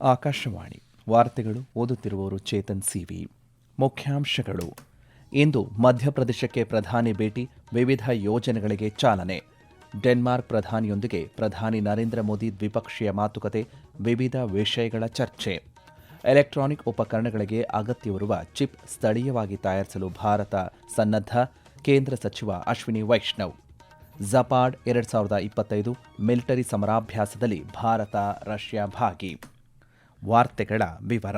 ಆಕಾಶವಾಣಿ. ವಾರ್ತೆಗಳು ಓದುತ್ತಿರುವವರು ಚೇತನ್ ಸಿವಿ ಮುಖ್ಯಾಂಶಗಳು. ಇಂದು ಮಧ್ಯಪ್ರದೇಶಕ್ಕೆ ಪ್ರಧಾನಿ ಭೇಟಿ, ವಿವಿಧ ಯೋಜನೆಗಳಿಗೆ ಚಾಲನೆ. ಡೆನ್ಮಾರ್ಕ್ ಪ್ರಧಾನಿಯೊಂದಿಗೆ ಪ್ರಧಾನಿ ನರೇಂದ್ರ ಮೋದಿ ದ್ವಿಪಕ್ಷೀಯ ಮಾತುಕತೆ, ವಿವಿಧ ವಿಷಯಗಳ ಚರ್ಚೆ. ಎಲೆಕ್ಟ್ರಾನಿಕ್ ಉಪಕರಣಗಳಿಗೆ ಅಗತ್ಯವಿರುವ ಚಿಪ್ ಸ್ಥಳೀಯವಾಗಿ ತಯಾರಿಸಲು ಭಾರತ ಸನ್ನದ್ಧ, ಕೇಂದ್ರ ಸಚಿವ ಅಶ್ವಿನಿ ವೈಷ್ಣವ್. ಜಪಾಡ್ ಎರಡ್ ಸಾವಿರದ ಇಪ್ಪತ್ತೈದು ಮಿಲಿಟರಿ ಸಮರಾಭ್ಯಾಸದಲ್ಲಿ ಭಾರತ ರಷ್ಯಾ ಭಾಗಿ. ವಾರ್ತೆಗಳ ವಿವರ.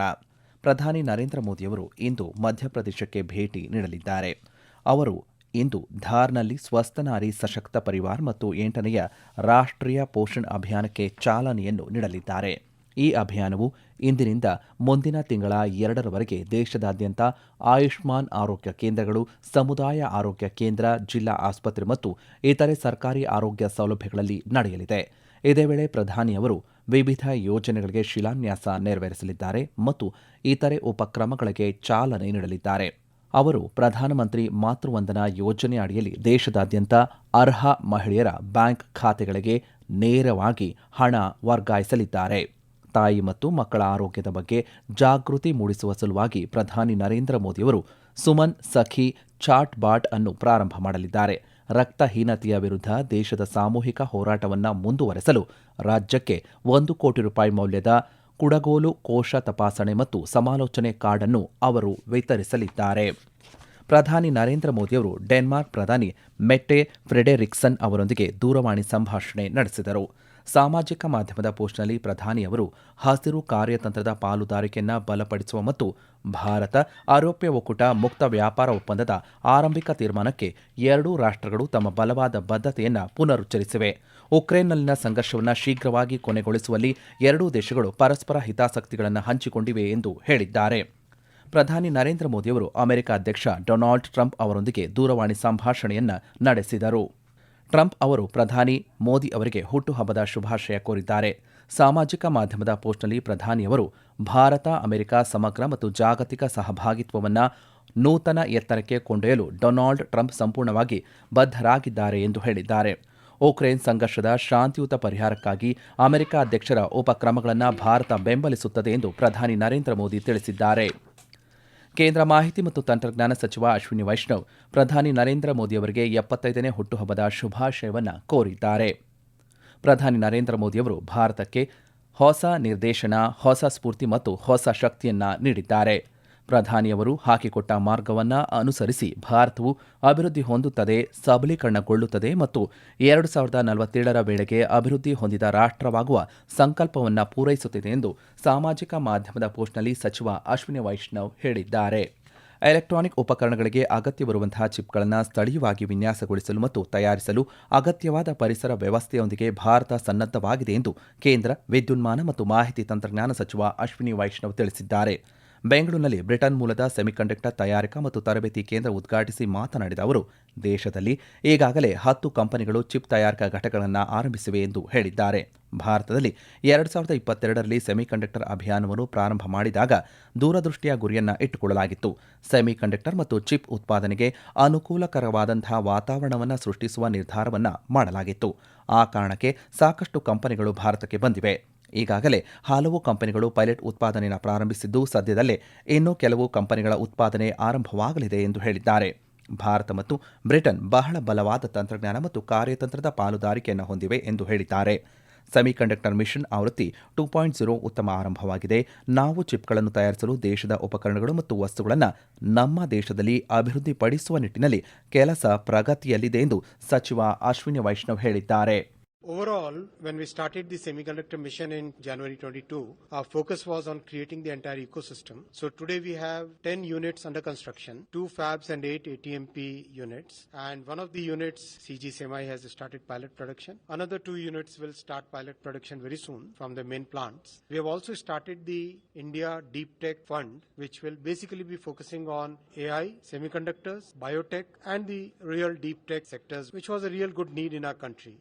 ಪ್ರಧಾನಿ ನರೇಂದ್ರ ಮೋದಿಯವರು ಇಂದು ಮಧ್ಯಪ್ರದೇಶಕ್ಕೆ ಭೇಟಿ ನೀಡಲಿದ್ದಾರೆ. ಅವರು ಇಂದು ಧಾರ್ನಲ್ಲಿ ಸ್ವಸ್ಥ ನಾರಿ ಸಶಕ್ತ ಪರಿವಾರ್ ಮತ್ತು ಎಂಟನೆಯ ರಾಷ್ಟ್ರೀಯ ಪೋಷಣ್ ಅಭಿಯಾನಕ್ಕೆ ಚಾಲನೆಯನ್ನು ನೀಡಲಿದ್ದಾರೆ. ಈ ಅಭಿಯಾನವು ಇಂದಿನಿಂದ ಮುಂದಿನ ತಿಂಗಳ ಎರಡರವರೆಗೆ ದೇಶದಾದ್ಯಂತ ಆಯುಷ್ಮಾನ್ ಆರೋಗ್ಯ ಕೇಂದ್ರಗಳು, ಸಮುದಾಯ ಆರೋಗ್ಯ ಕೇಂದ್ರ, ಜಿಲ್ಲಾ ಆಸ್ಪತ್ರೆ ಮತ್ತು ಇತರೆ ಸರ್ಕಾರಿ ಆರೋಗ್ಯ ಸೌಲಭ್ಯಗಳಲ್ಲಿ ನಡೆಯಲಿದೆ. ಇದೇ ವೇಳೆ ಪ್ರಧಾನಿಯವರು ವಿವಿಧ ಯೋಜನೆಗಳಿಗೆ ಶಿಲಾನ್ಯಾಸ ನೆರವೇರಿಸಲಿದ್ದಾರೆ ಮತ್ತು ಇತರೆ ಉಪಕ್ರಮಗಳಿಗೆ ಚಾಲನೆ ನೀಡಲಿದ್ದಾರೆ. ಅವರು ಪ್ರಧಾನಮಂತ್ರಿ ಮಾತೃವಂದನಾ ಯೋಜನೆ ಅಡಿಯಲ್ಲಿ ದೇಶದಾದ್ಯಂತ ಅರ್ಹ ಮಹಿಳೆಯರ ಬ್ಯಾಂಕ್ ಖಾತೆಗಳಿಗೆ ನೇರವಾಗಿ ಹಣ ವರ್ಗಾಯಿಸಲಿದ್ದಾರೆ. ತಾಯಿ ಮತ್ತು ಮಕ್ಕಳ ಆರೋಗ್ಯದ ಬಗ್ಗೆ ಜಾಗೃತಿ ಮೂಡಿಸುವ ಸಲುವಾಗಿ ಪ್ರಧಾನಿ ನರೇಂದ್ರ ಮೋದಿಯವರು ಸುಮನ್ ಸಖಿ ಚಾಟ್ ಬಾಟ್ ಅನ್ನು ಪ್ರಾರಂಭ ಮಾಡಲಿದ್ದಾರೆ. ರಕ್ತಹೀನತೆಯ ವಿರುದ್ಧ ದೇಶದ ಸಾಮೂಹಿಕ ಹೋರಾಟವನ್ನು ಮುಂದುವರೆಸಲು ರಾಜ್ಯಕ್ಕೆ ಒಂದು ಕೋಟಿ ರೂಪಾಯಿ ಮೌಲ್ಯದ ಕುಡಗೋಲು ಕೋಶ ತಪಾಸಣೆ ಮತ್ತು ಸಮಾಲೋಚನೆ ಕಾರ್ಡನ್ನು ಅವರು ವಿತರಿಸಲಿದ್ದಾರೆ. ಪ್ರಧಾನಿ ನರೇಂದ್ರ ಮೋದಿಯವರು ಡೆನ್ಮಾರ್ಕ್ ಪ್ರಧಾನಿ ಮೆಟ್ಟೆ ಫ್ರೆಡೆರಿಕ್ಸನ್ ಅವರೊಂದಿಗೆ ದೂರವಾಣಿ ಸಂಭಾಷಣೆ ನಡೆಸಿದರು. ಸಾಮಾಜಿಕ ಮಾಧ್ಯಮದ ಪೋಸ್ಟ್ನಲ್ಲಿ ಪ್ರಧಾನಿಯವರು ಹಸಿರು ಕಾರ್ಯತಂತ್ರದ ಪಾಲುದಾರಿಕೆಯನ್ನು ಬಲಪಡಿಸುವ ಮತ್ತು ಭಾರತ ಆರೋಪ್ಯ ಒಕ್ಕೂಟ ಮುಕ್ತ ವ್ಯಾಪಾರ ಒಪ್ಪಂದದ ಆರಂಭಿಕ ತೀರ್ಮಾನಕ್ಕೆ ಎರಡೂ ರಾಷ್ಟ್ರಗಳು ತಮ್ಮ ಬಲವಾದ ಬದ್ಧತೆಯನ್ನು ಪುನರುಚ್ಚರಿಸಿವೆ. ಉಕ್ರೇನ್ನಲ್ಲಿನ ಸಂಘರ್ಷವನ್ನು ಶೀಘ್ರವಾಗಿ ಕೊನೆಗೊಳಿಸುವಲ್ಲಿ ಎರಡೂ ದೇಶಗಳು ಪರಸ್ಪರ ಹಿತಾಸಕ್ತಿಗಳನ್ನು ಹಂಚಿಕೊಂಡಿವೆ ಎಂದು ಹೇಳಿದ್ದಾರೆ. ಪ್ರಧಾನಿ ನರೇಂದ್ರ ಮೋದಿಯವರು ಅಮೆರಿಕ ಅಧ್ಯಕ್ಷ ಡೊನಾಲ್ಡ್ ಟ್ರಂಪ್ ಅವರೊಂದಿಗೆ ದೂರವಾಣಿ ಸಂಭಾಷಣೆಯನ್ನು ನಡೆಸಿದರು. ಟ್ರಂಪ್ ಅವರು ಪ್ರಧಾನಿ ಮೋದಿ ಅವರಿಗೆ ಹುಟ್ಟುಹಬ್ಬದ ಶುಭಾಶಯ ಕೋರಿದ್ದಾರೆ. ಸಾಮಾಜಿಕ ಮಾಧ್ಯಮದ ಪೋಸ್ಟ್ನಲ್ಲಿ ಪ್ರಧಾನಿಯವರು ಭಾರತ, ಅಮೆರಿಕ ಸಮಗ್ರ ಮತ್ತು ಜಾಗತಿಕ ಸಹಭಾಗಿತ್ವವನ್ನು ನೂತನ ಎತ್ತರಕ್ಕೆ ಕೊಂಡೊಯ್ಯಲು ಡೊನಾಲ್ಡ್ ಟ್ರಂಪ್ ಸಂಪೂರ್ಣವಾಗಿ ಬದ್ಧರಾಗಿದ್ದಾರೆ ಎಂದು ಹೇಳಿದ್ದಾರೆ. ಉಕ್ರೇನ್ ಸಂಘರ್ಷದ ಶಾಂತಿಯುತ ಪರಿಹಾರಕ್ಕಾಗಿ ಅಮೆರಿಕ ಅಧ್ಯಕ್ಷರ ಉಪಕ್ರಮಗಳನ್ನು ಭಾರತ ಬೆಂಬಲಿಸುತ್ತದೆ ಎಂದು ಪ್ರಧಾನಿ ನರೇಂದ್ರ ಮೋದಿ ತಿಳಿಸಿದ್ದಾರೆ. ಕೇಂದ್ರ ಮಾಹಿತಿ ಮತ್ತು ತಂತ್ರಜ್ಞಾನ ಸಚಿವ ಅಶ್ವಿನಿ ವೈಷ್ಣವ್, ಪ್ರಧಾನಿ ನರೇಂದ್ರ ಮೋದಿಯವರಿಗೆ ಎಪ್ಪತ್ತೈದನೇ ಹುಟ್ಟುಹಬ್ಬದ ಶುಭಾಶಯವನ್ನು ಕೋರಿದ್ದಾರೆ. ಪ್ರಧಾನಿ ನರೇಂದ್ರ ಮೋದಿಯವರು ಭಾರತಕ್ಕೆ ಹೊಸ ನಿರ್ದೇಶನ, ಹೊಸ ಸ್ಫೂರ್ತಿ ಮತ್ತು ಹೊಸ ಶಕ್ತಿಯನ್ನ ನೀಡಿದ್ದಾರೆ. ಪ್ರಧಾನಿಯವರು ಹಾಕಿಕೊಟ್ಟ ಮಾರ್ಗವನ್ನು ಅನುಸರಿಸಿ ಭಾರತವು ಅಭಿವೃದ್ಧಿ ಹೊಂದುತ್ತದೆ, ಸಬಲೀಕರಣಗೊಳ್ಳುತ್ತದೆ ಮತ್ತು ಎರಡು ಸಾವಿರದ ನಲವತ್ತೇಳರ ವೇಳೆಗೆ ಅಭಿವೃದ್ಧಿ ಹೊಂದಿದ ರಾಷ್ಟ್ರವಾಗುವ ಸಂಕಲ್ಪವನ್ನು ಪೂರೈಸುತ್ತಿದೆ ಎಂದು ಸಾಮಾಜಿಕ ಮಾಧ್ಯಮದ ಪೋಸ್ಟ್ನಲ್ಲಿ ಸಚಿವ ಅಶ್ವಿನಿ ವೈಷ್ಣವ್ ಹೇಳಿದ್ದಾರೆ. ಎಲೆಕ್ಟ್ರಾನಿಕ್ ಉಪಕರಣಗಳಿಗೆ ಅಗತ್ಯ ಬರುವಂತಹ ಚಿಪ್ಗಳನ್ನು ಸ್ಥಳೀಯವಾಗಿ ವಿನ್ಯಾಸಗೊಳಿಸಲು ಮತ್ತು ತಯಾರಿಸಲು ಅಗತ್ಯವಾದ ಪರಿಸರ ವ್ಯವಸ್ಥೆಯೊಂದಿಗೆ ಭಾರತ ಸನ್ನದ್ಧವಾಗಿದೆ ಎಂದು ಕೇಂದ್ರ ವಿದ್ಯುನ್ಮಾನ ಮತ್ತು ಮಾಹಿತಿ ತಂತ್ರಜ್ಞಾನ ಸಚಿವ ಅಶ್ವಿನಿ ವೈಷ್ಣವ್ ತಿಳಿಸಿದ್ದಾರೆ. ಬೆಂಗಳೂರಿನಲ್ಲಿ ಬ್ರಿಟನ್ ಮೂಲದ ಸೆಮಿಕಂಡಕ್ಟರ್ ತಯಾರಿಕಾ ಮತ್ತು ತರಬೇತಿ ಕೇಂದ್ರ ಉದ್ಘಾಟಿಸಿ ಮಾತನಾಡಿದ ಅವರು, ದೇಶದಲ್ಲಿ ಈಗಾಗಲೇ ಹತ್ತು ಕಂಪನಿಗಳು ಚಿಪ್ ತಯಾರಿಕಾ ಘಟಕಗಳನ್ನು ಆರಂಭಿಸಿವೆ ಎಂದು ಹೇಳಿದ್ದಾರೆ. ಭಾರತದಲ್ಲಿ ಎರಡು ಸಾವಿರದ ಇಪ್ಪತ್ತೆರಡರಲ್ಲಿ ಸೆಮಿಕಂಡಕ್ಟರ್ ಅಭಿಯಾನವನ್ನು ಪ್ರಾರಂಭ ಮಾಡಿದಾಗ ದೂರದೃಷ್ಟಿಯ ಗುರಿಯನ್ನು ಇಟ್ಟುಕೊಳ್ಳಲಾಗಿತ್ತು. ಸೆಮಿಕಂಡಕ್ಟರ್ ಮತ್ತು ಚಿಪ್ ಉತ್ಪಾದನೆಗೆ ಅನುಕೂಲಕರವಾದಂತಹ ವಾತಾವರಣವನ್ನು ಸೃಷ್ಟಿಸುವ ನಿರ್ಧಾರವನ್ನು ಮಾಡಲಾಗಿತ್ತು. ಆ ಕಾರಣಕ್ಕೆ ಸಾಕಷ್ಟು ಕಂಪನಿಗಳು ಭಾರತಕ್ಕೆ ಬಂದಿವೆ. ಈಗಾಗಲೇ ಹಲವು ಕಂಪನಿಗಳು ಪೈಲಟ್ ಉತ್ಪಾದನೆಯನ್ನು ಪ್ರಾರಂಭಿಸಿದ್ದು ಸದ್ಯದಲ್ಲೇ ಇನ್ನೂ ಕೆಲವು ಕಂಪನಿಗಳ ಉತ್ಪಾದನೆ ಆರಂಭವಾಗಲಿದೆ ಎಂದು ಹೇಳಿದ್ದಾರೆ. ಭಾರತ ಮತ್ತು ಬ್ರಿಟನ್ ಬಹಳ ಬಲವಾದ ತಂತ್ರಜ್ಞಾನ ಮತ್ತು ಕಾರ್ಯತಂತ್ರದ ಪಾಲುದಾರಿಕೆಯನ್ನು ಹೊಂದಿವೆ ಎಂದು ಹೇಳಿದ್ದಾರೆ. ಸೆಮಿಕಂಡಕ್ಟರ್ ಮಿಷನ್ ಆವೃತ್ತಿ ಟೂ ಪಾಯಿಂಟ್ ಜೀರೋ ಉತ್ತಮ ಆರಂಭವಾಗಿದೆ. ನಾವು ಚಿಪ್ಗಳನ್ನು ತಯಾರಿಸಲು ದೇಶದ ಉಪಕರಣಗಳು ಮತ್ತು ವಸ್ತುಗಳನ್ನು ನಮ್ಮ ದೇಶದಲ್ಲಿ ಅಭಿವೃದ್ಧಿಪಡಿಸುವ ನಿಟ್ಟಿನಲ್ಲಿ ಕೆಲಸ ಪ್ರಗತಿಯಲ್ಲಿದೆ ಎಂದು ಸಚಿವ ಅಶ್ವಿನಿ ವೈಷ್ಣವ್ ಹೇಳಿದ್ದಾರೆ. Overall, when we started the semiconductor mission in January 22, our focus was on creating the entire ecosystem. So today we have 10 units under construction, two fabs and eight ATMP units. And one of the units, CG Semi, has started pilot production. Another two units will start pilot production very soon from the main plants. We have also started the India Deep Tech Fund, which will basically be focusing on AI, semiconductors, biotech, and the real deep tech sectors, which was a real good need in our country.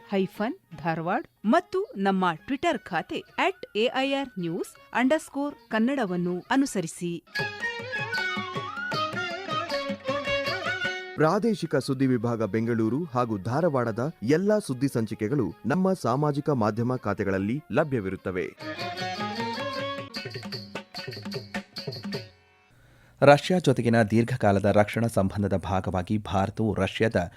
Hyphen Dharwad ಮತ್ತು ನಮ್ಮ Twitter ಖಾತೆ at AIR news underscore ಕನ್ನಡವನ್ನು ಅನುಸರಿಸಿ. ಪ್ರಾದೇಶಿಕ ಸುದ್ದಿ ವಿಭಾಗ ಬೆಂಗಳೂರು ಹಾಗೂ ಧಾರವಾಡದ ಎಲ್ಲಾ ಸುದ್ದಿ ಸಂಚಿಕೆಗಳು ನಮ್ಮ ಸಾಮಾಜಿಕ ಮಾಧ್ಯಮ ಖಾತೆಗಳಲ್ಲಿ ಲಭ್ಯವಿರುತ್ತವೆ. ರಷ್ಯಾ ಜೊತೆಗಿನ ದೀರ್ಘಕಾಲದ ರಕ್ಷಣಾ ಸಂಬಂಧದ ಭಾಗವಾಗಿ ಭಾರತವು ರಷ್ಯಾದ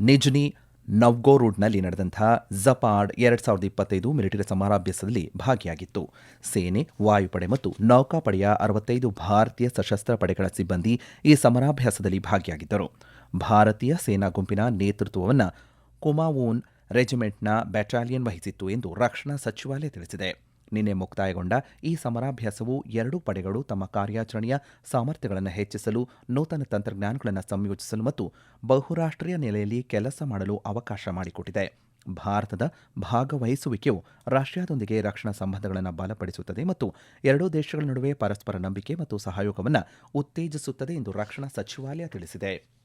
ನಿಜ್ನಿ ನವ್ಗೋರುಡ್ನಲ್ಲಿ ನಡೆದಂತಹ ಜಪಾಡ್ ಎರಡ್ ಸಾವಿರದ ಇಪ್ಪತ್ತೈದು ಮಿಲಿಟರಿ ಸಮರಾಭ್ಯಾಸದಲ್ಲಿ ಭಾಗಿಯಾಗಿತ್ತು. ಸೇನೆ, ವಾಯುಪಡೆ ಮತ್ತು ನೌಕಾಪಡೆಯ ಅರವತ್ತೈದು ಭಾರತೀಯ ಸಶಸ್ತ್ರ ಪಡೆಗಳ ಸಿಬ್ಬಂದಿ ಈ ಸಮರಾಭ್ಯಾಸದಲ್ಲಿ ಭಾಗಿಯಾಗಿದ್ದರು. ಭಾರತೀಯ ಸೇನಾ ಗುಂಪಿನ ನೇತೃತ್ವವನ್ನು ಕುಮಾವೂನ್ ರೆಜಿಮೆಂಟ್ನ ಬ್ಯಾಟಾಲಿಯನ್ ವಹಿಸಿತ್ತು ಎಂದು ರಕ್ಷಣಾ ಸಚಿವಾಲಯ ತಿಳಿಸಿದೆ. ನಿನ್ನೆ ಮುಕ್ತಾಯಗೊಂಡ ಈ ಸಮರಾಭ್ಯಾಸವು ಎರಡೂ ಪಡೆಗಳು ತಮ್ಮ ಕಾರ್ಯಾಚರಣೆಯ ಸಾಮರ್ಥ್ಯಗಳನ್ನು ಹೆಚ್ಚಿಸಲು ನೂತನ ತಂತ್ರಜ್ಞಾನಗಳನ್ನು ಸಂಯೋಜಿಸಲು ಮತ್ತು ಬಹುರಾಷ್ಟ್ರೀಯ ನೆಲೆಯಲ್ಲಿ ಕೆಲಸ ಮಾಡಲು ಅವಕಾಶ ಮಾಡಿಕೊಟ್ಟಿದೆ. ಭಾರತದ ಭಾಗವಹಿಸುವಿಕೆಯು ರಷ್ಯಾದೊಂದಿಗೆ ರಕ್ಷಣಾ ಸಂಬಂಧಗಳನ್ನು ಬಲಪಡಿಸುತ್ತದೆ ಮತ್ತು ಎರಡೂ ದೇಶಗಳ ನಡುವೆ ಪರಸ್ಪರ ನಂಬಿಕೆ ಮತ್ತು ಸಹಯೋಗವನ್ನು ಉತ್ತೇಜಿಸುತ್ತದೆ ಎಂದು ರಕ್ಷಣಾ ಸಚಿವಾಲಯ ತಿಳಿಸಿದೆ.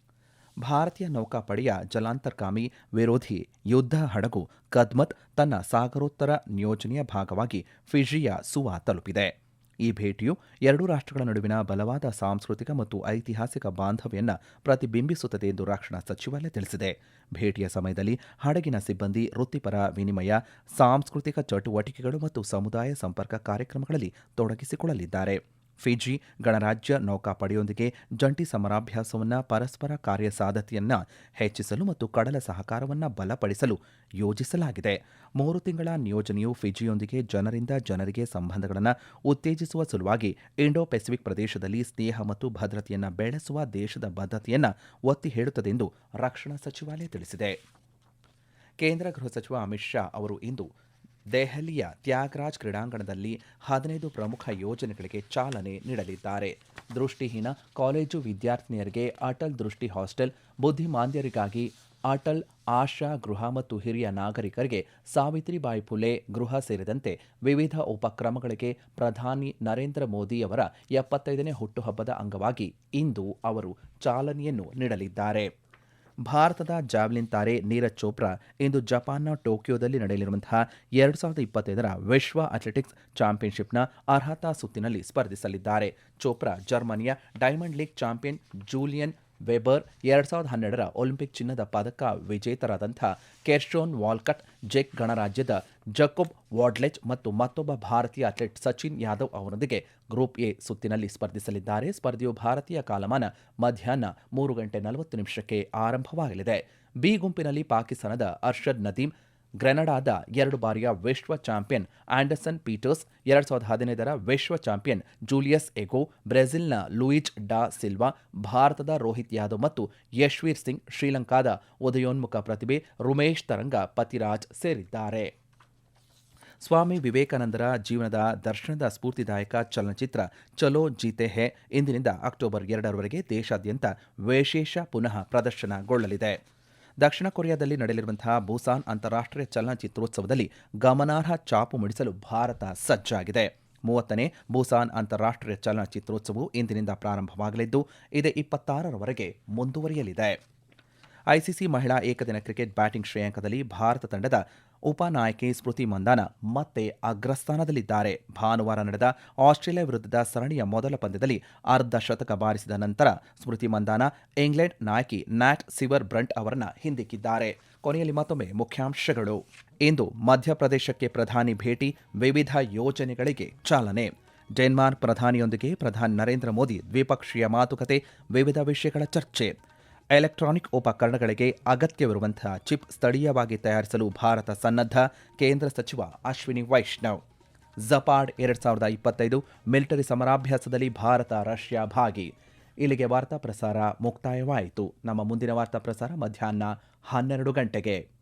ಭಾರತೀಯ ನೌಕಾಪಡೆಯ ಜಲಾಂತರ್ಗಾಮಿ ವಿರೋಧಿ ಯುದ್ಧ ಹಡಗು ಕದ್ಮತ್ ತನ್ನ ಸಾಗರೋತ್ತರ ನಿಯೋಜನೆಯ ಭಾಗವಾಗಿ ಫಿಜಿಯ ಸುವಾ ತಲುಪಿದೆ. ಈ ಭೇಟಿಯು ಎರಡೂ ರಾಷ್ಟ್ರಗಳ ನಡುವಿನ ಬಲವಾದ ಸಾಂಸ್ಕೃತಿಕ ಮತ್ತು ಐತಿಹಾಸಿಕ ಬಾಂಧವ್ಯವನ್ನು ಪ್ರತಿಬಿಂಬಿಸುತ್ತದೆ ಎಂದು ರಕ್ಷಣಾ ಸಚಿವಾಲಯ ತಿಳಿಸಿದೆ. ಭೇಟಿಯ ಸಮಯದಲ್ಲಿ ಹಡಗಿನ ಸಿಬ್ಬಂದಿ ವೃತ್ತಿಪರ ವಿನಿಮಯ, ಸಾಂಸ್ಕೃತಿಕ ಚಟುವಟಿಕೆಗಳು ಮತ್ತು ಸಮುದಾಯ ಸಂಪರ್ಕ ಕಾರ್ಯಕ್ರಮಗಳಲ್ಲಿ ತೊಡಗಿಸಿಕೊಳ್ಳಲಿದ್ದಾರೆ. ಫಿಜಿ ಗಣರಾಜ್ಯ ನೌಕಾಪಡೆಯೊಂದಿಗೆ ಜಂಟಿ ಸಮರಾಭ್ಯಾಸವನ್ನು ಪರಸ್ಪರ ಕಾರ್ಯಸಾಧ್ಯತೆಯನ್ನು ಹೆಚ್ಚಿಸಲು ಮತ್ತು ಕಡಲ ಸಹಕಾರವನ್ನು ಬಲಪಡಿಸಲು ಯೋಜಿಸಲಾಗಿದೆ. ಮೂರು ತಿಂಗಳ ನಿಯೋಜನೆಯು ಫಿಜಿಯೊಂದಿಗೆ ಜನರಿಂದ ಜನರಿಗೆ ಸಂಬಂಧಗಳನ್ನು ಉತ್ತೇಜಿಸುವ ಸಲುವಾಗಿ ಇಂಡೋ ಪೆಸಿಫಿಕ್ ಪ್ರದೇಶದಲ್ಲಿ ಸ್ನೇಹ ಮತ್ತು ಭದ್ರತೆಯನ್ನು ಬೆಳೆಸುವ ದೇಶದ ಬದ್ಧತೆಯನ್ನು ಒತ್ತಿ ಹೇಳುತ್ತದೆ ಎಂದು ರಕ್ಷಣಾ ಸಚಿವಾಲಯ ತಿಳಿಸಿದೆ. ಕೇಂದ್ರ ಗೃಹ ಸಚಿವ ಅಮಿತ್ ಶಾ ಅವರು ಇಂದು ದೆಹಲಿಯ ತ್ಯಾಗರಾಜ್ ಕ್ರೀಡಾಂಗಣದಲ್ಲಿ ಹದಿನೈದು ಪ್ರಮುಖ ಯೋಜನೆಗಳಿಗೆ ಚಾಲನೆ ನೀಡಲಿದ್ದಾರೆ. ದೃಷ್ಟಿಹೀನ ಕಾಲೇಜು ವಿದ್ಯಾರ್ಥಿನಿಯರಿಗೆ ಅಟಲ್ ದೃಷ್ಟಿ ಹಾಸ್ಟೆಲ್, ಬುದ್ಧಿಮಾಂದ್ಯರಿಗಾಗಿ ಅಟಲ್ ಆಶಾ ಗೃಹ ಮತ್ತು ಹಿರಿಯ ನಾಗರಿಕರಿಗೆ ಸಾವಿತ್ರಿಬಾಯಿ ಫುಲೆ ಗೃಹ ಸೇರಿದಂತೆ ವಿವಿಧ ಉಪಕ್ರಮಗಳಿಗೆ ಪ್ರಧಾನಿ ನರೇಂದ್ರ ಮೋದಿಯವರ ಎಪ್ಪತ್ತೈದನೇ ಹುಟ್ಟುಹಬ್ಬದ ಅಂಗವಾಗಿ ಇಂದು ಅವರು ಚಾಲನೆಯನ್ನು ನೀಡಲಿದ್ದಾರೆ. ಭಾರತದ ಜಾವ್ಲಿನ್ ತಾರೆ ನೀರಜ್ ಚೋಪ್ರಾ ಇಂದು ಜಪಾನ್ನ ಟೋಕಿಯೋದಲ್ಲಿ ನಡೆಯಲಿರುವಂತಹ ಎರಡು ಸಾವಿರದ ಇಪ್ಪತ್ತೈದರ ವಿಶ್ವ ಅಥ್ಲೆಟಿಕ್ಸ್ ಚಾಂಪಿಯನ್ಶಿಪ್ನ ಅರ್ಹತಾ ಸುತ್ತಿನಲ್ಲಿ ಸ್ಪರ್ಧಿಸಲಿದ್ದಾರೆ. ಚೋಪ್ರಾ ಜರ್ಮನಿಯ diamond league champion Julian Weber ಎರಡ್ ಸಾವಿರದ ಹನ್ನೆರಡರ ಒಲಿಂಪಿಕ್ ಚಿನ್ನದ ಪದಕ ವಿಜೇತರಾದಂಥ ಕೆರ್ಶೋನ್ ವಾಲ್ಕಟ್, ಜೆಕ್ ಗಣರಾಜ್ಯದ ಜಕೋಬ್ ವಾಡ್ಲೆಚ್ ಮತ್ತು ಮತ್ತೊಬ್ಬ ಭಾರತೀಯ ಅಥ್ಲೆಟ್ ಸಚಿನ್ ಯಾದವ್ ಅವರೊಂದಿಗೆ ಗ್ರೂಪ್ ಎ ಸುತ್ತಿನಲ್ಲಿ ಸ್ಪರ್ಧಿಸಲಿದ್ದಾರೆ. ಸ್ಪರ್ಧೆಯು ಭಾರತೀಯ ಕಾಲಮಾನ ಮಧ್ಯಾಹ್ನ ಮೂರು ಗಂಟೆ ನಲವತ್ತು ನಿಮಿಷಕ್ಕೆ ಆರಂಭವಾಗಲಿದೆ. ಬಿ ಗುಂಪಿನಲ್ಲಿ ಪಾಕಿಸ್ತಾನದ ಅರ್ಷದ್ ನದೀಮ್ ಗ್ರೆನಡಾದ ಎರಡು ಬಾರಿಯ ವಿಶ್ವ ಚಾಂಪಿಯನ್ ಆಂಡರ್ಸನ್ ಪೀಟರ್ಸ್, ಎರಡು ಸಾವಿರದ ಹದಿನೈದರ ವಿಶ್ವ ಚಾಂಪಿಯನ್ ಜೂಲಿಯಸ್ ಎಗೋ, ಬ್ರೆಜಿಲ್ನ ಲೂಯಿಜ್ ಡಾ ಸಿಲ್ವಾ, ಭಾರತದ ರೋಹಿತ್ ಯಾದವ್ ಮತ್ತು ಯಶ್ವೀರ್ ಸಿಂಗ್ ಶ್ರೀಲಂಕಾದ ಉದಯೋನ್ಮುಖ ಪ್ರತಿಭೆ ರುಮೇಶ್ ತರಂಗ ಪತಿರಾಜ್ ಸೇರಿದ್ದಾರೆ. ಸ್ವಾಮಿ ವಿವೇಕಾನಂದರ ಜೀವನದ ದರ್ಶನದ ಸ್ಫೂರ್ತಿದಾಯಕ ಚಲನಚಿತ್ರ ಚಲೋ ಜೀತೆ ಹೇ ಇಂದಿನಿಂದ ಅಕ್ಟೋಬರ್ ಎರಡರವರೆಗೆ ದೇಶಾದ್ಯಂತ ವಿಶೇಷ ಪುನಃ ಪ್ರದರ್ಶನಗೊಳ್ಳಲಿದೆ. ದಕ್ಷಿಣ ಕೊರಿಯಾದಲ್ಲಿ ನಡೆಯಲಿರುವಂತಹ ಬೂಸಾನ್ ಅಂತಾರಾಷ್ಟ್ರೀಯ ಚಲನಚಿತ್ರೋತ್ಸವದಲ್ಲಿ ಗಮನಾರ್ಹ ಚಾಪು ಮೂಡಿಸಲು ಭಾರತ ಸಜ್ಜಾಗಿದೆ. ಮೂವತ್ತನೇ ಬೂಸಾನ್ ಅಂತಾರಾಷ್ಟ್ರೀಯ ಚಲನಚಿತ್ರೋತ್ಸವವು ಇಂದಿನಿಂದ ಪ್ರಾರಂಭವಾಗಲಿದ್ದು, ಇದೇ ಇಪ್ಪತ್ತಾರರವರೆಗೆ ಮುಂದುವರಿಯಲಿದೆ. ಐಸಿಸಿ ಮಹಿಳಾ ಏಕದಿನ ಕ್ರಿಕೆಟ್ ಬ್ಯಾಟಿಂಗ್ ಶ್ರೇಯಾಂಕದಲ್ಲಿ ಭಾರತ ತಂಡದ ಉಪನಾಯಕಿ ಸ್ಮೃತಿ ಮಂದಾನ ಮತ್ತೆ ಅಗ್ರಸ್ಥಾನದಲ್ಲಿದ್ದಾರೆ. ಭಾನುವಾರ ನಡೆದ ಆಸ್ಟ್ರೇಲಿಯಾ ವಿರುದ್ಧದ ಸರಣಿಯ ಮೊದಲ ಪಂದ್ಯದಲ್ಲಿ ಅರ್ಧ ಶತಕ ಬಾರಿಸಿದ ನಂತರ ಸ್ಮೃತಿ ಮಂದಾನ ಇಂಗ್ಲೆಂಡ್ ನಾಯಕಿ ನ್ಯಾಟ್ ಸಿವರ್ ಬ್ರಂಟ್ ಅವರನ್ನ ಹಿಂದಿಕ್ಕಿದ್ದಾರೆ. ಕೊನೆಯಲ್ಲಿ ಮತ್ತೊಮ್ಮೆ ಮುಖ್ಯಾಂಶಗಳು. ಇಂದು ಮಧ್ಯಪ್ರದೇಶಕ್ಕೆ ಪ್ರಧಾನಿ ಭೇಟಿ, ವಿವಿಧ ಯೋಜನೆಗಳಿಗೆ ಚಾಲನೆ. ಡೆನ್ಮಾರ್ಕ್ ಪ್ರಧಾನಿಯೊಂದಿಗೆ ಪ್ರಧಾನಿ ನರೇಂದ್ರ ಮೋದಿ ದ್ವಿಪಕ್ಷೀಯ ಮಾತುಕತೆ, ವಿವಿಧ ವಿಷಯಗಳ ಚರ್ಚೆ. ಎಲೆಕ್ಟ್ರಾನಿಕ್ ಉಪಕರಣಗಳಿಗೆ ಅಗತ್ಯವಿರುವಂತಹ ಚಿಪ್ ಸ್ಥಳೀಯವಾಗಿ ತಯಾರಿಸಲು ಭಾರತ ಸನ್ನದ್ಧ ಕೇಂದ್ರ ಸಚಿವ ಅಶ್ವಿನಿ ವೈಷ್ಣವ್. ಜಪಾಡ್ ಎರಡ್ ಸಾವಿರದ ಇಪ್ಪತ್ತೈದು ಮಿಲಿಟರಿ ಸಮರಾಭ್ಯಾಸದಲ್ಲಿ ಭಾರತ ರಷ್ಯಾ ಭಾಗಿ. ಇಲ್ಲಿಗೆ ವಾರ್ತಾ ಪ್ರಸಾರ ಮುಕ್ತಾಯವಾಯಿತು. ನಮ್ಮ ಮುಂದಿನ ವಾರ್ತಾ ಪ್ರಸಾರ ಮಧ್ಯಾಹ್ನ ಹನ್ನೆರಡು ಗಂಟೆಗೆ.